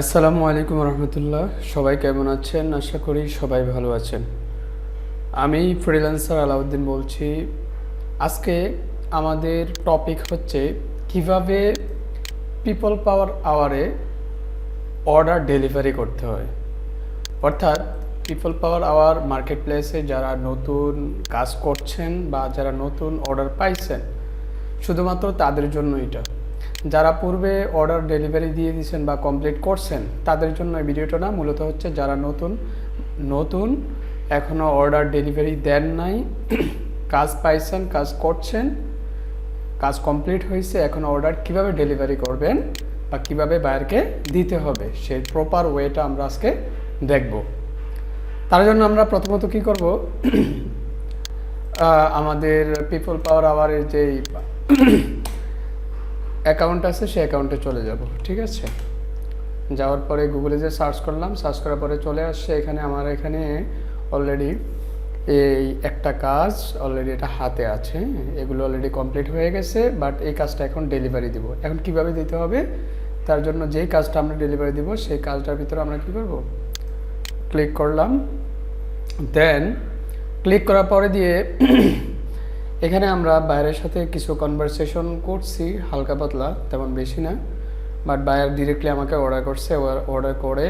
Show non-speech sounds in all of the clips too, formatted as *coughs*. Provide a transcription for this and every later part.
আসসালামু আলাইকুম রহমতুল্লাহ। সবাই কেমন আছেন? আশা করি সবাই ভালো আছেন। আমি ফ্রিল্যান্সার আলাউদ্দিন বলছি। আজকে আমাদের টপিক হচ্ছে কীভাবে পিপল পাওয়ার আওয়ারে অর্ডার ডেলিভারি করতে হয়। অর্থাৎ পিপল পাওয়ার আওয়ার মার্কেট প্লেসে যারা নতুন কাজ করছেন বা যারা নতুন অর্ডার পাইছেন, শুধুমাত্র তাদের জন্য এটা। যারা পূর্বে অর্ডার ডেলিভারি দিয়ে দিয়েছেন বা কমপ্লিট করছেন, তাদের জন্য এই ভিডিওটা না, মূলত হচ্ছে যারা নতুন নতুন এখনও অর্ডার ডেলিভারি দেন নাই, *clears throat* কাজ পাইছেন, কাজ করছেন, কাজ কমপ্লিট হয়েছে, এখন অর্ডার কীভাবে ডেলিভারি করবেন বা কীভাবে বায়ারকে দিতে হবে, সেই প্রপার ওয়েটা আমরা আজকে দেখব। তার জন্য আমরা প্রথমত কি করব? *clears throat* আমাদের পিপল পাওয়ার আওয়ারের যেই অ্যাকাউন্ট আছে সেই অ্যাকাউন্টে চলে যাব, ঠিক আছে? যাওয়ার পরে গুগলে যে সার্চ করলাম, সার্চ করার পরে চলে আসছে, এখানে আমার এখানে অলরেডি এই একটা কাজ অলরেডি এটা হাতে আছে, এগুলো অলরেডি কমপ্লিট হয়ে গেছে বাট এই কাজটা এখন ডেলিভারি দিব। এখন কীভাবে দিতে হবে? তার জন্য যেই কাজটা আমরা ডেলিভারি দিব, সেই কাজটার ভিতরে আমরা কি করব? ক্লিক করলাম দেন ক্লিক করার পরে দিয়ে এখানে আমরা বাইরের সাথে কিছু কনভারসেশন করছি, হালকা পাতলা, তেমন বেশি না। বাট বায়ার ডিরেক্টলি আমাকে অর্ডার করছে অর্ডার করে।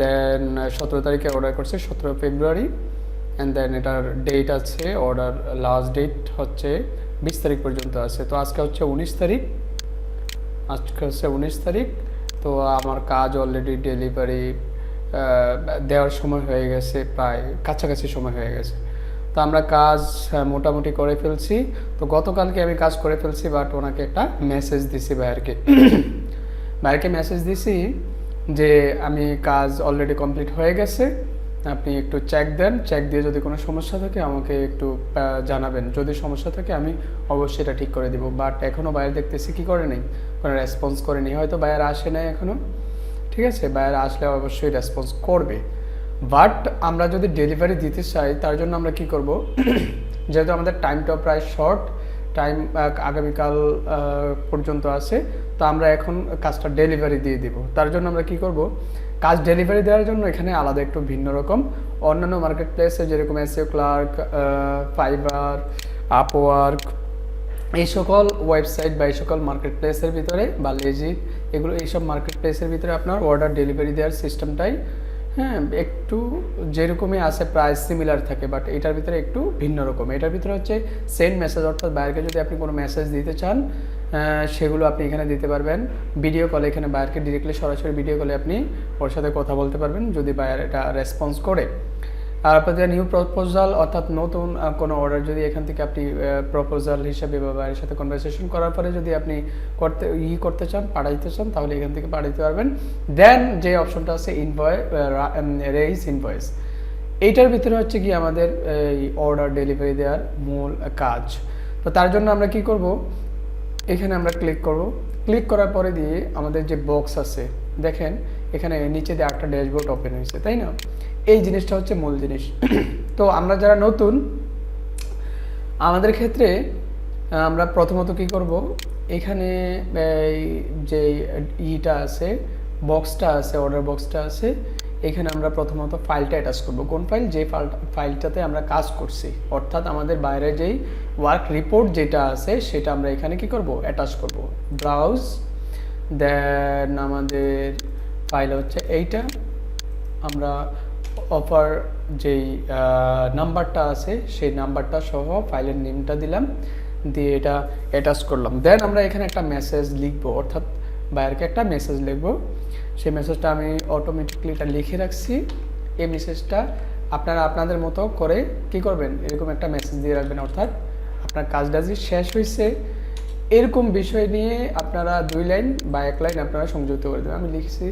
দেন সতেরো তারিখে অর্ডার করছে, সতেরো ফেব্রুয়ারি। অ্যান্ড দেন এটার ডেট আছে অর্ডার লাস্ট ডেট হচ্ছে বিশ তারিখ পর্যন্ত আছে। তো আজকে হচ্ছে উনিশ তারিখ। আজকে হচ্ছে উনিশ তারিখ। তো আমার কাজ অলরেডি ডেলিভারি দেওয়ার সময় হয়ে গেছে, প্রায় কাছাকাছি সময় হয়ে গেছে। তো আমরা কাজ মোটামুটি করে ফেলছি। তো গতকালকে আমি কাজ করে ফেলছি বাট ওনাকে একটা মেসেজ দিছি ভাইয়ারকে। *coughs* ভাইয়ারকে মেসেজ দিছি যে, আমি কাজ অলরেডি কমপ্লিট হয়ে গেছে। আপনি একটু চেক দেন। চেক দিয়ে যদি কোনো সমস্যা থাকে, আমাকে একটু জানাবেন। যদি সমস্যা থাকে, আমি অবশ্যই এটা ঠিক করে দিব। বাট এখনও বাইরে দেখতেছি কি করে নেই, কোনো রেসপন্স করেনি। হয়তো বাইরে আসে নাই এখনও ঠিক আছে? বাইরে আসলে অবশ্যই রেসপন্স করবে। বাট আমরা যদি ডেলিভারি দিতে চাই, তার জন্য আমরা কি করব? *clears throat* যেহেতু আমাদের টাইমটা প্রায় শর্ট, টাইম আগামীকাল পর্যন্ত আছে, তো আমরা এখন কাজটা ডেলিভারি দিয়ে দিব। তার জন্য আমরা কি করব? কাজ ডেলিভারি দেওয়ার জন্য এখানে আলাদা একটু ভিন্ন রকম। অন্যান্য মার্কেট প্লেসে যেরকম এসিও ক্লার্ক ফাইবার, আপওয়ার্ক, এই সকল ওয়েবসাইট বা এই সকল মার্কেট প্লেসের ভিতরে বা লেজি এগুলো এইসব মার্কেট প্লেসের ভিতরে আপনার অর্ডার ডেলিভারি দেওয়ার সিস্টেমটাই হ্যাঁ একটু যেরকমই আছে প্রায় সিমিলার থাকে বাট এটার ভিতরে একটু ভিন্ন রকম। এটার ভিতরে হচ্ছে সেন্ড মেসেজ অর্থাৎ বাইরকে যদি আপনি কোনো মেসেজ দিতে চান সেগুলো আপনি এখানে দিতে পারবেন। ভিডিও কলে এখানে বাইরকে ডিরেক্টলি সরাসরি ভিডিও কলে আপনি ওর সাথে কথা বলতে পারবেন, যদি বায়ার এটা রেসপন্স করে। আর আপনাদের নিউ প্রপোজাল অর্থাৎ নতুন কোনো অর্ডার যদি এখান থেকে আপনি প্রপোজাল হিসাবে বা বাইরের সাথে কনভারসেশন করার পরে যদি আপনি করতে, ই করতে চান পাঠাইতে চান, তাহলে এখান থেকে পাঠাইতে পারবেন। দেন যে অপশনটা আছে ইনভয়েস রেইস ইনভয়েস এইটার ভিতরে হচ্ছে কি আমাদের, এই অর্ডার ডেলিভারি দেওয়ার মূল কাজ। তো তার জন্য আমরা কি করব? এখানে আমরা ক্লিক করব। ক্লিক করার পরে দিয়ে আমাদের যে বক্স আছে, দেখেন এখানে নিচে দিয়ে একটা ড্যাশবোর্ড ওপেন হয়েছে, তাই না? এই জিনিসটা হচ্ছে মূল জিনিস। *clears throat* তো আমরা যারা নতুন, আমাদের ক্ষেত্রে আমরা প্রথমত কি করব? এখানে যে ইটা আছে, বক্সটা আছে অর্ডার বক্সটা আছে, এখানে আমরা প্রথমত ফাইলটা অ্যাটাচ করব। কোন ফাইল যে ফাইলটাতে আমরা কাজ করছি। অর্থাৎ আমাদের বাইরে যেই ওয়ার্ক রিপোর্ট যেটা আছে, সেটা আমরা এখানে কি করব? অ্যাটাচ করব। ব্রাউজ দেন আমাদের ফাইল হচ্ছে এইটা। আমরা অফার যেই নাম্বারটা আছে, সেই নাম্বারটা সহ ফাইলের নেমটা দিলাম। দিয়ে এটা অ্যাটাচ করলাম। দেন আমরা এখানে একটা মেসেজ লিখব। অর্থাৎ বাইরকে একটা মেসেজ লিখব। সেই মেসেজটা আমি অটোমেটিকলি এটা লিখে রাখছি। এই মেসেজটা আপনারা আপনাদের মতো করে কি করবেন? এরকম একটা মেসেজ দিয়ে রাখবেন। অর্থাৎ আপনার কাজটা যে শেষ হয়েছে এরকম বিষয় নিয়ে আপনারা দুই লাইন বা এক লাইন আপনারা সংযুক্ত করে দেবেন। আমি লিখছি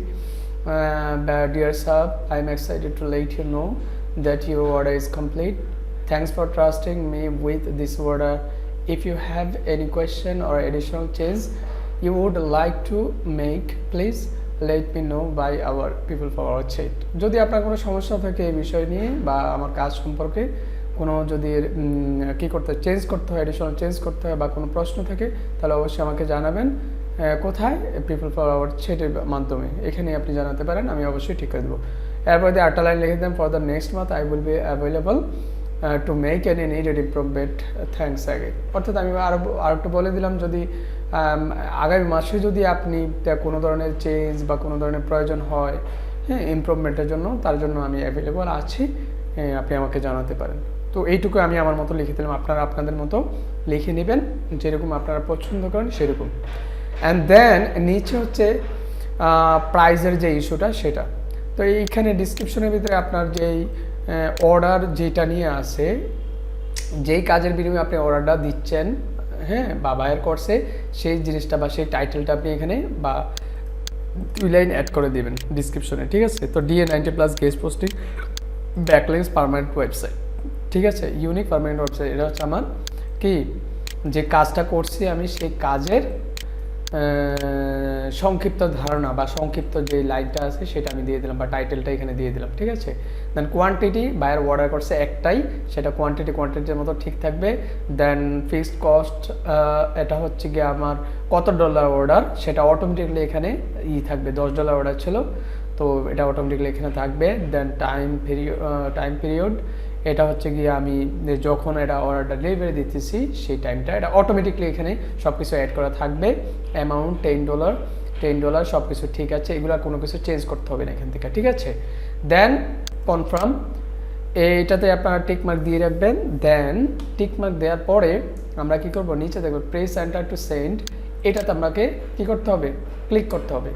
dear Sah I am excited to let you know that you order is complete thanks for trusting me with this order if you have any question or additional change you would like to make please let me know by our people for our chat যদি আপনার কোনো সমস্যা থাকে এই বিষয় নিয়ে বা আমার কাজ সম্পর্কে কোনো যদি কি করতে চেঞ্জ করতে হয় এডিশনাল চেঞ্জ করতে হয় বা কোনো প্রশ্ন থাকে, তাহলে অবশ্যই আমাকে জানাবেন। কোথায়? পিপল ফর আওয়ার সেটের মাধ্যমে। এখানে আপনি জানাতে পারেন, আমি অবশ্যই ঠিক করে দেবো। এরপর দিয়ে আটটা লাইন লিখে দেন for the next month I will be available to make an an needed improvement thanks আগে। অর্থাৎ আমি আরও আর একটু বলে দিলাম, যদি আগামী মাসে যদি আপনি কোনো ধরনের চেঞ্জ বা কোনো ধরনের প্রয়োজন হয় হ্যাঁ ইমপ্রুভমেন্টের জন্য, তার জন্য আমি অ্যাভেলেবল আছি আপনি আমাকে জানাতে পারেন। তো এইটুকু আমি আমার মতো লিখে দিলাম। আপনারা আপনাদের মতো লিখে নেবেন। যেরকম আপনারা পছন্দ করেন, সেরকম। অ্যান্ড দেন নিচে হচ্ছে প্রাইজের যে ইস্যুটা, সেটা। তো এইখানে ডিসক্রিপশনের ভিতরে আপনার যেই অর্ডার যেটা নিয়ে আছে, যেই কাজের বিনিময়ে আপনি অর্ডারটা দিচ্ছেন হ্যাঁ বা বায়ার করছে, সেই জিনিসটা বা সেই টাইটেলটা আপনি এখানে বা দুই লাইন অ্যাড করে দিবেন ডিসক্রিপশনে ঠিক আছে? তো DA ninety plus guest posting backlinks permanent website ঠিক আছে? ইউনিক পারমানেন্ট ওয়েবসাইট এটা হচ্ছে আমার কি? যে কাজটা করছি আমি সেই কাজের সংক্ষিপ্ত ধারণা বা সংক্ষিপ্ত যে লাইনটা আছে সেটা আমি দিয়ে দিলাম বা টাইটেলটা এখানে দিয়ে দিলাম, ঠিক আছে? দেন কোয়ান্টিটি বায়ার অর্ডার করছে একটাই, সেটা কোয়ান্টিটি কোয়ান্টিটির মতো ঠিক থাকবে। দেন ফিক্সড কস্ট এটা হচ্ছে গিয়ে আমার কত ডলার অর্ডার সেটা অটোমেটিকলি এখানে ই থাকবে, দশ ডলার অর্ডার ছিল। তো এটা অটোমেটিকলি এখানে থাকবে। Then time period time period এটা হচ্ছে গিয়ে আমি যখন এটা অর্ডারটা ডেলিভারি দিতেছি, সেই টাইমটা এটা অটোমেটিকলি এখানে সব কিছু অ্যাড করা থাকবে। Amount ten dollar ten dollar সব কিছু ঠিক আছে, এগুলো কোনো কিছু চেঞ্জ করতে হবে না এখান থেকে, ঠিক আছে? দেন কনফার্ম এইটাতে আপনারা টিকমার্ক দিয়ে রাখবেন। দেন টিকমার্ক দেওয়ার পরে আমরা কি করব? নিচে দেখব প্রেস এন্টার টু সেন্ড এটাতে আপনাকে কি করতে হবে? ক্লিক করতে হবে।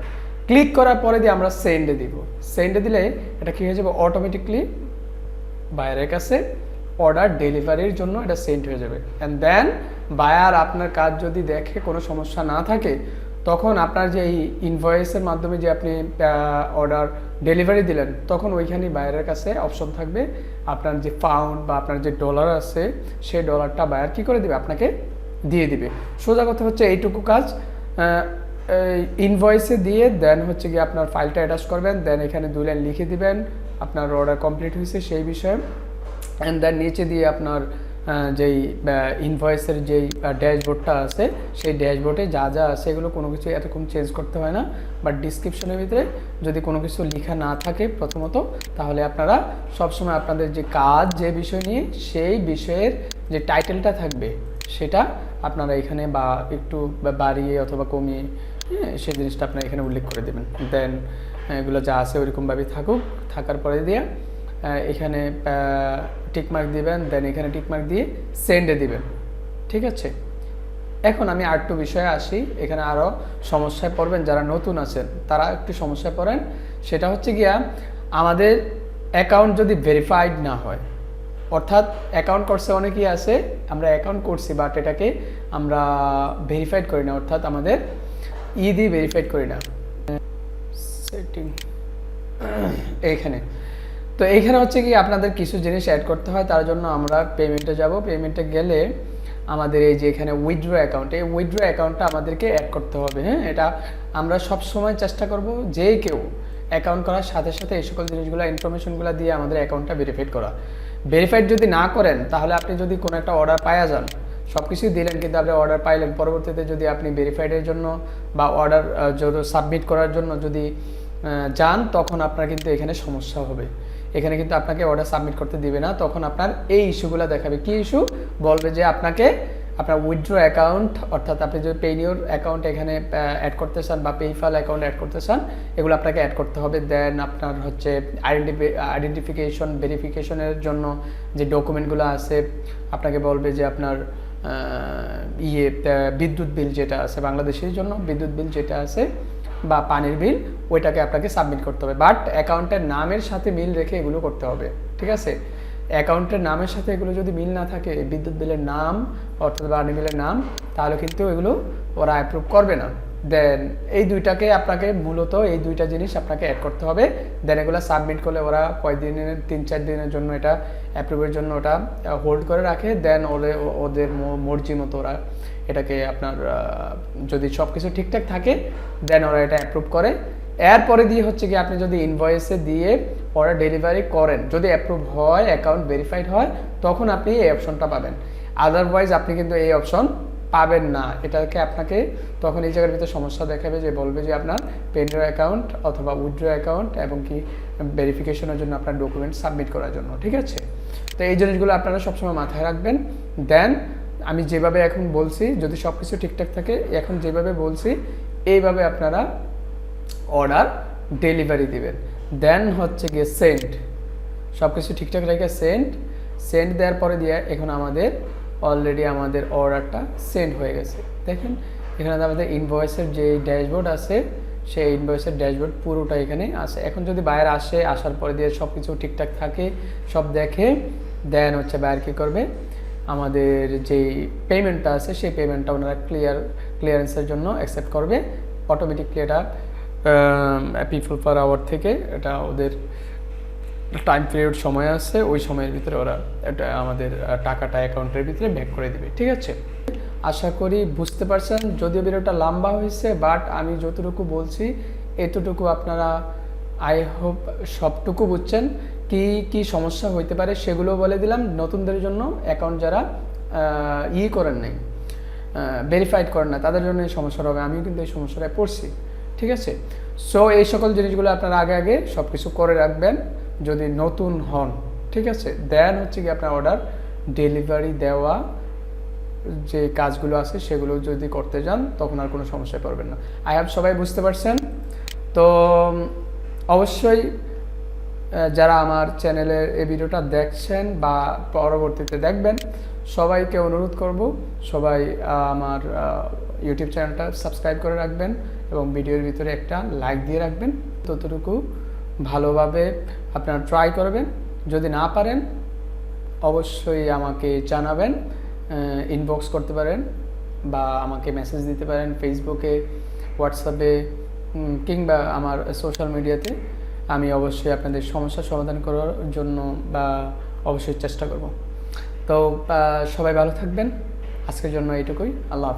ক্লিক করার পরে দিয়ে আমরা সেন্ডে দিব। সেন্ডে দিলে এটা কি হয়ে যাবে? অটোমেটিকলি বায়ারের কাছে অর্ডার ডেলিভারির জন্য এটা সেন্ড হয়ে যাবে। অ্যান্ড দেন বায়ার আপনার কাজ যদি দেখে কোনো সমস্যা না থাকে, তখন আপনার যে এই ইনভয়েসের মাধ্যমে যে আপনি অর্ডার ডেলিভারি দিলেন, তখন ওইখানে বায়ারের কাছে অপশন থাকবে। আপনার যে পাউন্ড বা আপনার যে ডলার আছে, সেই ডলারটা বায়ার কি করে দেবে? আপনাকে দিয়ে দিবে। সোজা কথা হচ্ছে এইটুকু কাজ ইনভয়েসে দিয়ে দেন হচ্ছে গিয়ে আপনার ফাইলটা অ্যাটাচ করবেন দেন এখানে দুই লাইন লিখে দিবেন। আপনার অর্ডার কমপ্লিট হয়েছে সেই বিষয়ে। অ্যান্ড দেন নিচে দিয়ে আপনার যেই ইনভয়েসের যেই ড্যাশবোর্ডটা আছে, সেই ড্যাশবোর্ডে যা যা আছে এগুলো কোনো কিছু এরকম চেঞ্জ করতে হয় না। বাট ডিসক্রিপশনের ভিতরে যদি কোনো কিছু লেখা না থাকে প্রথমত, তাহলে আপনারা সবসময় আপনাদের যে কাজ, যে বিষয় নিয়ে, সেই বিষয়ের যে টাইটেলটা থাকবে, সেটা আপনারা এখানে বা একটু বাড়িয়ে অথবা কমিয়ে হ্যাঁ সেই জিনিসটা আপনারা এখানে উল্লেখ করে দেবেন। দেন এগুলো যা আছে ওইরকমভাবেই থাকুক। থাকার পরে দিয়ে এখানে টিকমার্ক দিবেন দেন এখানে টিকমার্ক দিয়ে সেন্ডে দিবেন। ঠিক আছে? এখন আমি আর একটু বিষয়ে আসি। এখানে আরও সমস্যায় পড়বেন যারা নতুন আছেন, তারা একটু সমস্যায় পড়েন। সেটা হচ্ছে গিয়া, আমাদের অ্যাকাউন্ট যদি ভেরিফাইড না হয়, অর্থাৎ অ্যাকাউন্ট করছে অনেকেই আছে, আমরা অ্যাকাউন্ট করছি বাট এটাকে আমরা ভেরিফাইড করি না, অর্থাৎ আমাদের ই দিয়ে ভেরিফাইড করি না। এইখানে। তো এইখানে হচ্ছে কি আপনাদের কিছু জিনিস অ্যাড করতে হয়, তার জন্য আমরা পেমেন্টে যাব। পেমেন্টে গেলে আমাদের এই যে এখানে উইথড্র অ্যাকাউন্ট এই উইথড্র অ্যাকাউন্টটা আমাদেরকে অ্যাড করতে হবে হ্যাঁ? এটা আমরা সব সময় চেষ্টা করব যে কেউ অ্যাকাউন্ট করার সাথে সাথে এই সকল জিনিসগুলো ইনফরমেশনগুলো দিয়ে আমাদের অ্যাকাউন্টটা ভেরিফাইড করা। ভেরিফাইড যদি না করেন, তাহলে আপনি যদি কোনো একটা অর্ডার পাওয়া যান সব কিছুই দিলেন কিন্তু আপনি অর্ডার পাইলেন। পরবর্তীতে যদি আপনি ভেরিফাইডের জন্য বা অর্ডার সাবমিট করার জন্য যদি যান, তখন আপনার কিন্তু এখানে সমস্যা হবে। এখানে কিন্তু আপনাকে অর্ডার সাবমিট করতে দিবে না। তখন আপনার এই ইস্যুগুলো দেখাবে। কি ইস্যু? বলবে যে আপনাকে আপনার উইথড্র অ্যাকাউন্ট অর্থাৎ আপনি যদি পেনিওর অ্যাকাউন্ট এখানে অ্যাড করতে চান বা পেইফাল অ্যাকাউন্ট অ্যাড করতে চান, এগুলো আপনাকে অ্যাড করতে হবে। দেন আপনার হচ্ছে আইডেন্টিফি আইডেন্টিফিকেশন ভেরিফিকেশনের জন্য যে ডকুমেন্টগুলো আছে, আপনাকে বলবে যে আপনার ইয়ে বিদ্যুৎ বিল যেটা আছে বাংলাদেশের জন্য, বিদ্যুৎ বিল যেটা আছে বা পানির বিল, ওইটাকে আপনাকে সাবমিট করতে হবে। বাট অ্যাকাউন্টের নামের সাথে মিল রেখে এগুলো করতে হবে, ঠিক আছে? অ্যাকাউন্টের নামের সাথে এগুলো যদি মিল না থাকে বিদ্যুৎ বিলের নাম, অর্থাৎ পানি বিলের নাম, তাহলে কিন্তু এগুলো ওরা অ্যাপ্রুভ করবে না। দেন এই দুইটাকে আপনাকে মূলত এই দুইটা জিনিস আপনাকে অ্যাড করতে হবে। দেন এগুলো সাবমিট করলে ওরা কয়েকদিনের তিন চার দিনের জন্য এটা অ্যাপ্রুভের জন্য ওটা হোল্ড করে রাখে। দেন ওদের ওদের মর্জি মতো ওরা এটাকে আপনার যদি সব কিছু ঠিকঠাক থাকে দেন ওরা এটা অ্যাপ্রুভ করে। এরপরে দিয়ে হচ্ছে কি, আপনি যদি ইনভয়েসে দিয়ে ওরা ডেলিভারি করেন, যদি অ্যাপ্রুভ হয় অ্যাকাউন্ট ভেরিফাইড হয়, তখন আপনি এই অপশনটা পাবেন। আদারওয়াইজ আপনি কিন্তু এই অপশন পাবেন না। এটাকে আপনাকে তখন এই জায়গার ভিতরে সমস্যা দেখাবে যে বলবে যে আপনার পেনড্রো অ্যাকাউন্ট অথবা উইথড্র অ্যাকাউন্ট এবং কি ভেরিফিকেশনের জন্য আপনার ডকুমেন্ট সাবমিট করার জন্য, ঠিক আছে? তো এই জিনিসগুলো আপনারা সবসময় মাথায় রাখবেন। দেন আমি যেভাবে এখন বলছি, যদি সব কিছু ঠিকঠাক থাকে, এখন যেভাবে বলছি, এইভাবে আপনারা অর্ডার ডেলিভারি দিবেন। দেন হচ্ছে গিয়ে সেন্ট সব কিছু ঠিকঠাক রেখে সেন্ট সেন্ট দেওয়ার পরে দিয়ে এখন আমাদের অলরেডি আমাদের অর্ডারটা সেন্ড হয়ে গেছে। দেখেন, এখানে আমাদের ইনভয়েসের যে ড্যাশবোর্ড আছে, সেই ইনভয়েসের ড্যাশবোর্ড পুরোটা এখানে আছে। এখন যদি বাইরে আসে, আসার পরে দিয়ে সব কিছু ঠিকঠাক থাকে, সব দেখে দেন হচ্ছে বাইরে কী করবে? আমাদের যে পেমেন্টটা আছে, সেই পেমেন্টটা ওনারা ক্লিয়ার ক্লিয়ারেন্সের জন্য অ্যাকসেপ্ট করবে। অটোমেটিকলি এটা পিপল পার আওয়ার থেকে এটা ওদের টাইম পিরিয়ড সময় আছে, ওই সময়ের ভিতরে ওরা এটা আমাদের টাকাটা অ্যাকাউন্টের ভিতরে ব্যাক করে দিবে, ঠিক আছে? আশা করি বুঝতে পারছেন, যদিও ভিডিওটা লম্বা হয়েছে বাট আমি যতটুকু বলছি, এতটুকু আপনারা আই হোপ সবটুকু বুঝছেন। কি কি সমস্যা হইতে পারে সেগুলো বলে দিলাম। নতুনদের জন্য অ্যাকাউন্ট যারা ই করেন নাই ভেরিফাইড করেন না, তাদের জন্য এই সমস্যাটা হবে। আমিও কিন্তু এই সমস্যাটায় পড়ছি, ঠিক আছে? সো এই সকল জিনিসগুলো আপনারা আগে আগে সব কিছু করে রাখবেন। যদি নতুন হন, ঠিক আছে? দেন হচ্ছে কি আপনার অর্ডার ডেলিভারি দেওয়া, যে কাজগুলো আছে সেগুলো যদি করতে যান, তখন আর কোনো সমস্যায় পড়বেন না। আই হ্যাভ সবাই বুঝতে পারছেন। তো অবশ্যই যারা আমার চ্যানেলের এই ভিডিওটা দেখছেন বা পরবর্তীতে দেখবেন, সবাইকে অনুরোধ করব, সবাই আমার ইউটিউব চ্যানেলটা সাবস্ক্রাইব করে রাখবেন এবং ভিডিওর ভিতরে একটা লাইক দিয়ে রাখবেন। ততটুকু। ভালোভাবে আপনারা ট্রাই করবেন। যদি না পারেন, অবশ্যই আমাকে জানাবেন ইনবক্স করতে পারেন বা আমাকে মেসেজ দিতে পারেন ফেসবুকে হোয়াটসঅ্যাপে কিংবা আমার সোশ্যাল মিডিয়াতে আমি অবশ্যই আপনাদের সমস্যার সমাধান করার জন্য বা অবশ্যই চেষ্টা করব। তো সবাই ভালো থাকবেন। আজকের জন্য এইটুকুই। আল্লাহ